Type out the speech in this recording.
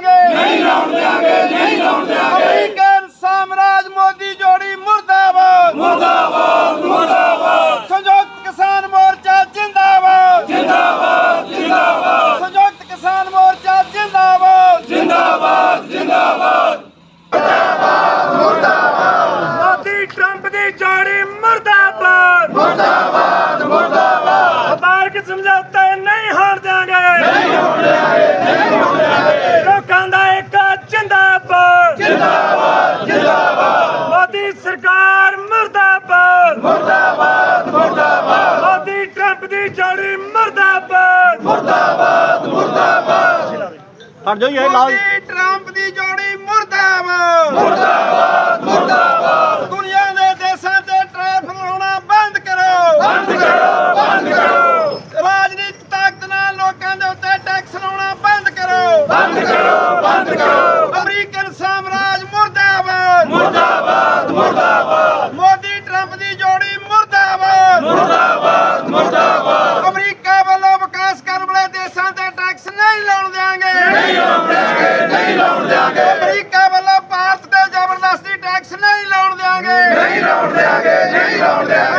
ਦਿਆਂਗੇ। ਨਹੀਂ ਲਾਉਣ ਦਿਆਂਗੇ ਨਹੀਂ ਲਾਉਣ ਦਿਆਂਗੇ। ਅਮਰੀਕਨ ਸਾਮਰਾਜ ਮੋਦੀ ਜੋੜੀ ਮੁਰਦਾਬਾਦ। ਮੁਰਦਾਬਾਦ ਮੁਰਦਾਬਾਦ। ਸੰਯੁਕਤ ਕਿਸਾਨ ਮੋਰਚਾ ਜਿੰਦਾਬਾਦ। ਜਿੰਦਾਬਾਦ ਜਿੰਦਾਬਾਦ। ਸੰਯੁਕਤ ਕਿਸਾਨ ਮੋਰਚਾ ਜਿੰਦਾਬਾਦ। ਜਿੰਦਾਬਾਦ ਜਿੰਦਾਬਾਦ। ਮੁਰਦਾਬਾਦ ਮੁਰਦਾਬਾਦ ਮੋਦੀ ਟਰੰਪ ਦੀ ਜੋੜੀ ਮੁਰਦਾਬਾਦ। ਮੁਰਦਾਬਾਦ ਮੁਰਦਾਬਾਦ। ਅਮਰੀਕ ਸਮਝੌਤਾ ਦੀ ਜੋੜੀ ਮਰਦਾਬਾਦ। ਹਟ ਜਾਓ ਇਹ ਲਾਲ ਟਰੰਪ ਦੀ ਜੋੜੀ ਮੁਰਦਾਬਾਦ। ਮੁਰਦਾਬਾਦ ਮੁਰਦਾਬਾਦ। ਦੁਨੀਆ ਦੇ ਦੇਸ਼ਾਂ ਤੇ ਟ੍ਰੈਫਿਕ ਲਾਉਣਾ ਬੰਦ ਕਰੋ। ਬੰਦ ਕਰੋ ਬੰਦ ਕਰੋ। ਰਾਜਨੀਤਿਕ ਤਾਕਤ ਨਾਲ ਲੋਕਾਂ ਦੇ ਉੱਤੇ ਟੈਕਸ ਲਾਉਣਾ ਬੰਦ ਕਰੋ। ਬੰਦ ਕਰੋ ਬੰਦ ਕਰੋ। ਅਮਰੀਕਨ ਸਾਮਰਾਜ ਮੁਰਦਾਬਾਦ। ਮੁਰਦਾਬਾਦ ਮੁਰਦਾਬਾਦ। ਮੋਦੀ ਟਰੰਪ ਦੀ ਜੋੜੀ ਮੁਰਦਾਬਾਦ ਮੁਰਦਾਬਾਦ ਮੁਰਦਾਬਾਦ ਅਮਰੀਕਾ ਵੱਲੋਂ ਵਿਕਾਸ ਕਰਨ ਵਾਲੇ ਦੇਸ਼ਾਂ ਤੇ ਟੈਕਸ ਨਹੀਂ ਲਾਉਣ ਦੇਵਾਂਗੇ ਨਹੀਂ ਲਾਉਣ ਦੇਵਾਂਗੇ ਨਹੀਂ ਲਾਉਣ ਦੇਵਾਂਗੇ ਅਮਰੀਕਾ ਵੱਲੋਂ ਭਾਰਤ ਤੇ ਜ਼ਬਰਦਸਤੀ ਟੈਕਸ ਨਹੀਂ ਲਾਉਣ ਦੇਵਾਂਗੇ